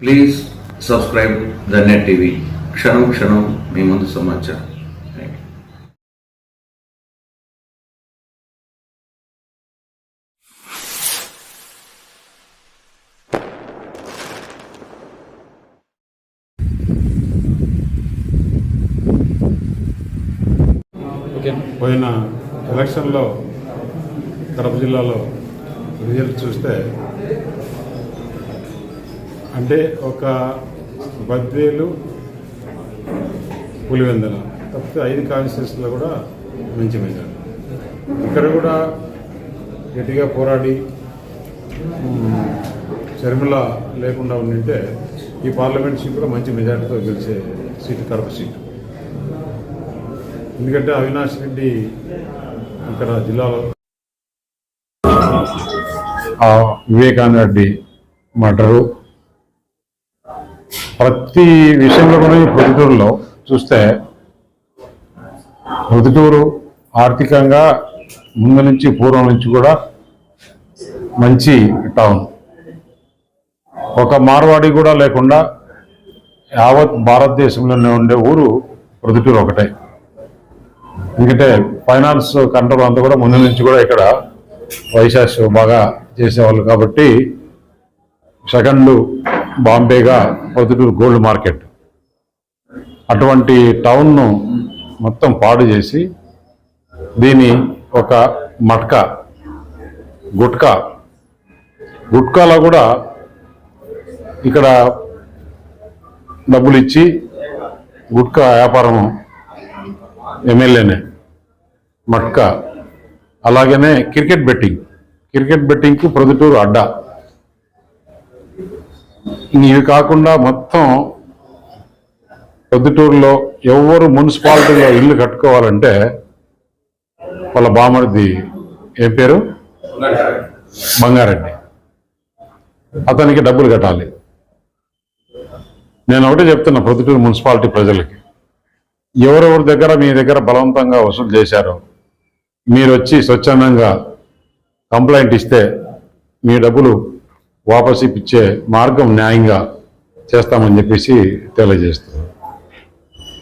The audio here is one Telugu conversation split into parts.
Please subscribe the net TV క్షణం క్షణం మీ ముందు సమాచారం. పోయిన ఎలక్షన్లో కడప జిల్లాలో రిజల్ట్ చూస్తే అంటే ఒక బద్వేలు పులివెందల తప్పితే ఐదు కాన్స్టిట్యూన్సీలో కూడా మంచి మెజార్ ఇక్కడ కూడా గట్టిగా పోరాడి మ్, లేకుండా ఉండింటే ఈ పార్లమెంట్ సీట్ కూడా మంచి మెజార్టీతో గెలిచే సీటు కడప సీటు. ఎందుకంటే అవినాష్ రెడ్డి ఇక్కడ జిల్లాలో ఆ వివేకానంద రెడ్డి మర్డరు ప్రతి విషయంలో కూడా ఈ ప్రొద్దుటూరులో చూస్తే ప్రొద్దుటూరు ఆర్థికంగా ముందు నుంచి పూర్వం నుంచి కూడా మంచి టౌన్. ఒక మార్వాడి కూడా లేకుండా యావత్ భారతదేశంలోనే ఉండే ఊరు ప్రొద్దుటూరు ఒకటే. ఎందుకంటే ఫైనాన్స్ కంట్రోల్ అంతా కూడా ముందు నుంచి కూడా ఇక్కడ వైశాస్ బాగా చేసేవాళ్ళు కాబట్టి సెకండ్ బాంబేగా పొద్దుటూరు గోల్డ్ మార్కెట్. అటువంటి టౌన్ను మొత్తం పాడు చేసి దీని ఒక మట్కా గుట్కా. గుట్కాలో కూడా ఇక్కడ డబ్బులు ఇచ్చి గుట్కా వ్యాపారం ఎమ్మెల్యేనే మట్కా. అలాగనే క్రికెట్ బెట్టింగ్. క్రికెట్ బెట్టింగ్కి ప్రొద్దుటూరు అడ్డా. ఇవి కాకుండా మొత్తం పొద్దుటూరులో ఎవరు మున్సిపాలిటీలో ఇల్లు కట్టుకోవాలంటే వాళ్ళ బామడిది ఏం పేరు? బంగారెడ్డి. అతనికి డబ్బులు కట్టాలి. నేను ఒకటే చెప్తున్నా పొద్దుటూరు మున్సిపాలిటీ ప్రజలకి. ఎవరెవరి దగ్గర మీ దగ్గర బలవంతంగా వసూలు చేశారో మీరు వచ్చి స్వచ్ఛందంగా కంప్లైంట్ ఇస్తే మీ డబ్బులు వాపసు ఇప్పించే మార్గం న్యాయంగా చేస్తామని చెప్పేసి తెలియజేస్తుంది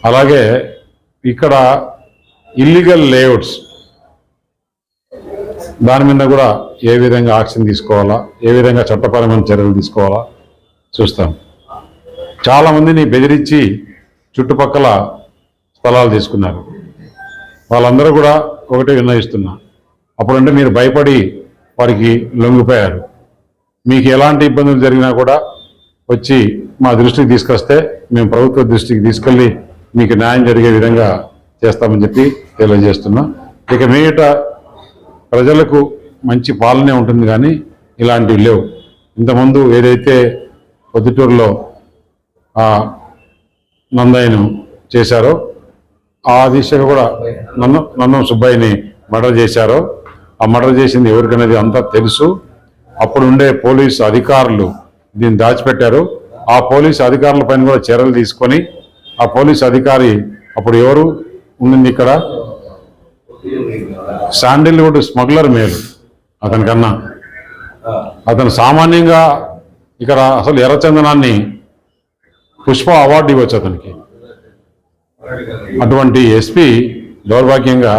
అలాగే ఇక్కడ ఇల్లీగల్ లేఅవుట్స్ దాని మీద కూడా ఏ విధంగా యాక్షన్ తీసుకోవాలా ఏ విధంగా చట్టపరమైన చర్యలు తీసుకోవాలా చూస్తాం. చాలామందిని బెదిరించి చుట్టుపక్కల స్థలాలు తీసుకున్నారు. వాళ్ళందరూ కూడా ఒకటే విన్నయిస్తున్నా అప్పుడంటే మీరు భయపడి వారికి లొంగిపోయారు. మీకు ఎలాంటి ఇబ్బందులు జరిగినా కూడా వచ్చి మా దృష్టికి తీసుకొస్తే మేము ప్రభుత్వ దృష్టికి తీసుకెళ్ళి మీకు న్యాయం జరిగే విధంగా చేస్తామని చెప్పి తెలియజేస్తున్నా. ఇక మీట ప్రజలకు మంచి పాలనే ఉంటుంది కానీ ఇలాంటివి లేవు. ఇంతకుముందు ఏదైతే పొద్దుటూరులో నందయ్యను చేశారో ఆ దిశగా కూడా నన్ను నన్ను సుబ్బయ్యని మర్డర్ చేశారో ఆ మర్డర్ చేసింది ఎవరికనేది అంతా తెలుసు. అప్పుడు ఉండే పోలీసు అధికారులు దీన్ని దాచిపెట్టారు. ఆ పోలీసు అధికారుల పైన కూడా చర్యలు తీసుకొని ఆ పోలీసు అధికారి అప్పుడు ఎవరు? ఉండింది ఇక్కడ. శాండిల్వుడ్ స్మగ్లర్ మేలు అతనికన్నా. అతను సామాన్యంగా ఇక్కడ అసలు ఎర్రచందనాన్ని పుష్ప అవార్డు ఇవ్వచ్చు అతనికి. అటువంటి ఎస్పీ దౌర్భాగ్యంగా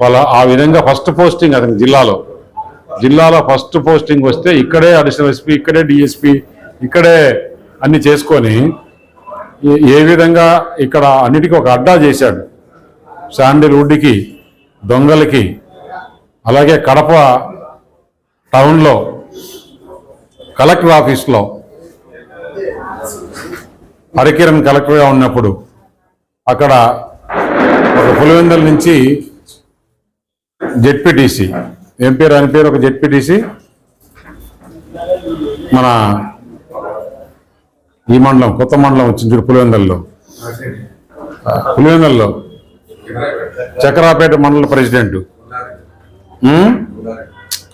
వాళ్ళ ఆ విధంగా ఫస్ట్ పోస్టింగ్ అతని జిల్లాలో జిల్లాలో ఫస్ట్ పోస్టింగ్ వస్తే ఇక్కడే అడిషనల్ ఎస్పీ ఇక్కడే డిఎస్పీ ఇక్కడే అన్ని చేసుకొని ఏ- విధంగా ఇక్కడ అన్నిటికీ ఒక అడ్డా చేశాడు. శాండిల్వుడ్కి దొంగలకి అలాగే కడప టౌన్లో కలెక్టర్ ఆఫీస్లో హరికిరణ్ కలెక్టర్గా ఉన్నప్పుడు అక్కడ ఒక పులివెందల నుంచి జెడ్పీటీసీ ఏం పేరు? అని పేరు ఒక జెడ్పీటీసీ. మన ఈ మండలం కొత్త మండలం వచ్చింది చూడు పులివెందల్లో. పులివెందల్లో. చక్రాపేట మండల ప్రెసిడెంట్.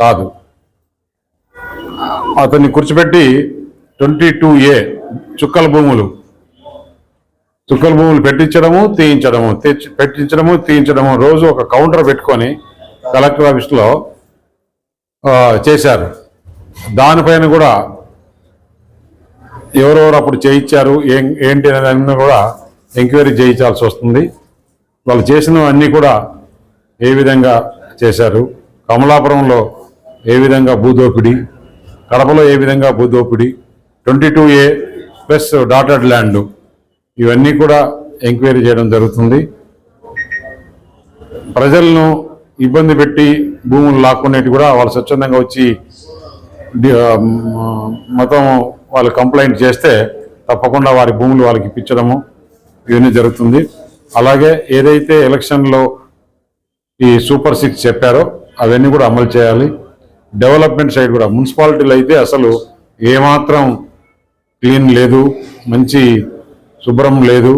కాదు. అతన్ని కూర్చోబెట్టి ట్వంటీ టూ ఏ చుక్కల భూములు. చుక్కల భూములు పెట్టించడము తీయించడము తెచ్చి పెట్టించడము తీయించడము. రోజు ఒక కౌంటర్ పెట్టుకొని కలెక్టర్ ఆఫీస్లో చేశారు. దానిపైన కూడా ఎవరెవరు అప్పుడు చేయించారు ఏం ఏంటి అనే దాన్ని కూడా ఎంక్వైరీ చేయించాల్సి వస్తుంది. వాళ్ళు చేసినవన్నీ కూడా ఏ విధంగా చేశారు కమలాపురంలో ఏ విధంగా భూదోపిడి కడపలో ఏ విధంగా భూదోపిడి twenty two A plus dotted land ఇవన్నీ కూడా ఎంక్వైరీ చేయడం జరుగుతుంది. ప్రజలను ఇబ్బంది పెట్టి భూములు లాక్కునేటి కూడా వాళ్ళు స్వచ్ఛందంగా వచ్చి మొత్తం వాళ్ళు కంప్లైంట్ చేస్తే తప్పకుండా వారి భూములు వాళ్ళకి ఇప్పించడము ఇవన్నీ జరుగుతుంది. అలాగే ఏదైతే ఎలక్షన్లో ఈ సూపర్ సిక్స్ చెప్పారో అవన్నీ కూడా అమలు చేయాలి. డెవలప్మెంట్ సైడ్ కూడా మున్సిపాలిటీలో అయితే అసలు ఏమాత్రం క్లీన్ లేదు మంచి శుభ్రం లేదు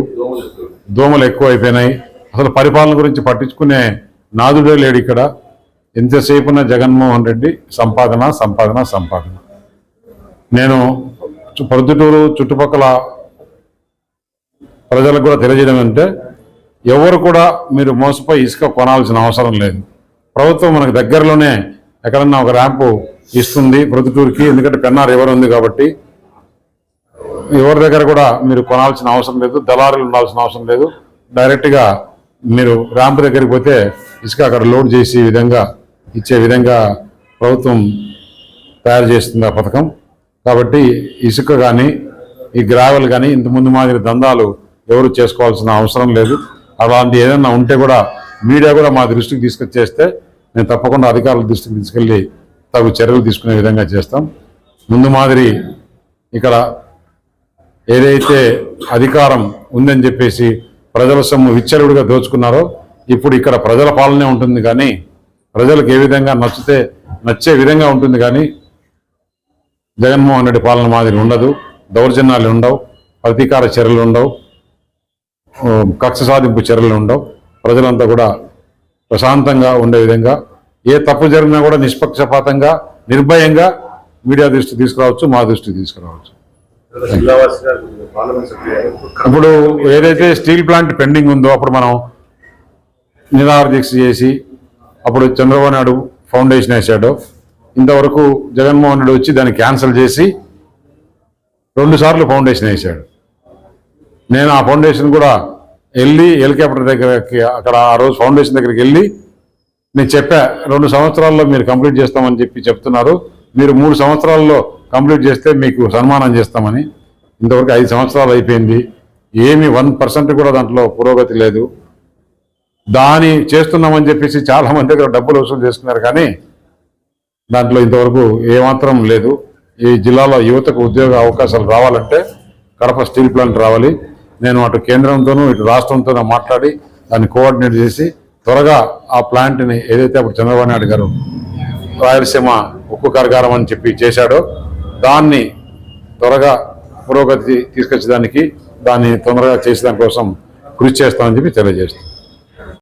దోమలు ఎక్కువ అయిపోయినాయి. అసలు పరిపాలన గురించి పట్టించుకునే నాదుడే లేడు ఇక్కడ. ఎంతసేపున జగన్మోహన్ రెడ్డి? సంపాదన సంపాదన సంపాదన. నేను ప్రొద్దుటూరు చుట్టుపక్కల ప్రజలకు కూడా తెలియజేయడం అంటే ఎవరు కూడా మీరు మోసపోయి ఇసుక కొనాల్సిన అవసరం లేదు. ప్రభుత్వం మనకు దగ్గరలోనే ఎక్కడన్నా ఒక ర్యాంపు ఇస్తుంది ప్రొద్దుటూరుకి ఎందుకంటే పెన్నార్ ఎవరు ఉంది కాబట్టి. ఎవరి దగ్గర కూడా మీరు కొనాల్సిన అవసరం లేదు దళారులు ఉండాల్సిన అవసరం లేదు. డైరెక్ట్గా మీరు ర్యాంప్ దగ్గరికి పోతే ఇసుక అక్కడ లోడ్ చేసే విధంగా ఇచ్చే విధంగా ప్రభుత్వం తయారు చేస్తుంది ఆ పథకం. కాబట్టి ఇసుక కానీ ఈ గ్రావెల్ కానీ ఇంత ముందు మాదిరి దందాలు ఎవరు చేసుకోవాల్సిన అవసరం లేదు. అలాంటి ఏదైనా ఉంటే కూడా మీడియా కూడా మా దృష్టికి తీసుకొచ్చేస్తే నేను తప్పకుండా అధికారుల దృష్టికి తీసుకెళ్ళి తగు చర్యలు తీసుకునే విధంగా చేస్తాం. ముందు మాదిరి ఇక్కడ ఏదైతే అధికారం ఉందని చెప్పేసి ప్రజల సొమ్ము విచ్చలుడిగా దోచుకున్నారో ఇప్పుడు ఇక్కడ ప్రజల పాలనే ఉంటుంది కానీ ప్రజలకు ఏ విధంగా నచ్చితే నచ్చే విధంగా ఉంటుంది కానీ జగన్మోహన్ రెడ్డి పాలన మాదిరి ఉండదు దౌర్జన్యాలు ఉండవు ప్రతీకార చర్యలు ఉండవు కక్ష సాధింపు చర్యలు ఉండవు. ప్రజలంతా కూడా ప్రశాంతంగా ఉండే విధంగా ఏ తప్పు జరిగినా కూడా నిష్పక్షపాతంగా నిర్భయంగా మీడియా దృష్టి తీసుకురావచ్చు మా దృష్టికి తీసుకురావచ్చు. ఇప్పుడు ఏదైతే స్టీల్ ప్లాంట్ పెండింగ్ ఉందో అప్పుడు మనం నిరాహార దీక్ష చేసి అప్పుడు చంద్రబాబు నాయుడు ఫౌండేషన్ వేశాడు. ఇంతవరకు జగన్మోహన్ రెడ్డి వచ్చి దాన్ని క్యాన్సిల్ చేసి రెండుసార్లు ఫౌండేషన్ వేశాడు. నేను ఆ ఫౌండేషన్ కూడా వెళ్ళి హెలికాప్టర్ దగ్గరకి అక్కడ ఆ రోజు ఫౌండేషన్ దగ్గరికి వెళ్ళి నేను చెప్పా రెండు సంవత్సరాల్లో మీరు కంప్లీట్ చేస్తామని చెప్పి చెప్తున్నారు. మీరు మూడు సంవత్సరాల్లో కంప్లీట్ చేస్తే మీకు సన్మానం చేస్తామని. ఇంతవరకు ఐదు సంవత్సరాలు అయిపోయింది. ఏమి వన్ పర్సెంట్ కూడా దాంట్లో పురోగతి లేదు. దాని చేస్తున్నామని చెప్పేసి చాలా మంది దగ్గర డబ్బులు వసూలు చేసుకున్నారు కానీ దాంట్లో ఇంతవరకు ఏమాత్రం లేదు. ఈ జిల్లాలో యువతకు ఉద్యోగ అవకాశాలు రావాలంటే కడప స్టీల్ ప్లాంట్ రావాలి. నేను అటు కేంద్రంతోనూ ఇటు రాష్ట్రంతోనూ మాట్లాడి దాన్ని కోఆర్డినేట్ చేసి త్వరగా ఆ ప్లాంట్ని ఏదైతే అప్పుడు చంద్రబాబు నాయుడు గారు రాయలసీమ ఉక్కు కరగారం అని చెప్పి చేశాడో దాన్ని త్వరగా పురోగతి తీసుకొచ్చేదానికి దాన్ని తొందరగా చేసేదానికోసం కృషి చేస్తామని చెప్పి తెలియజేస్తాను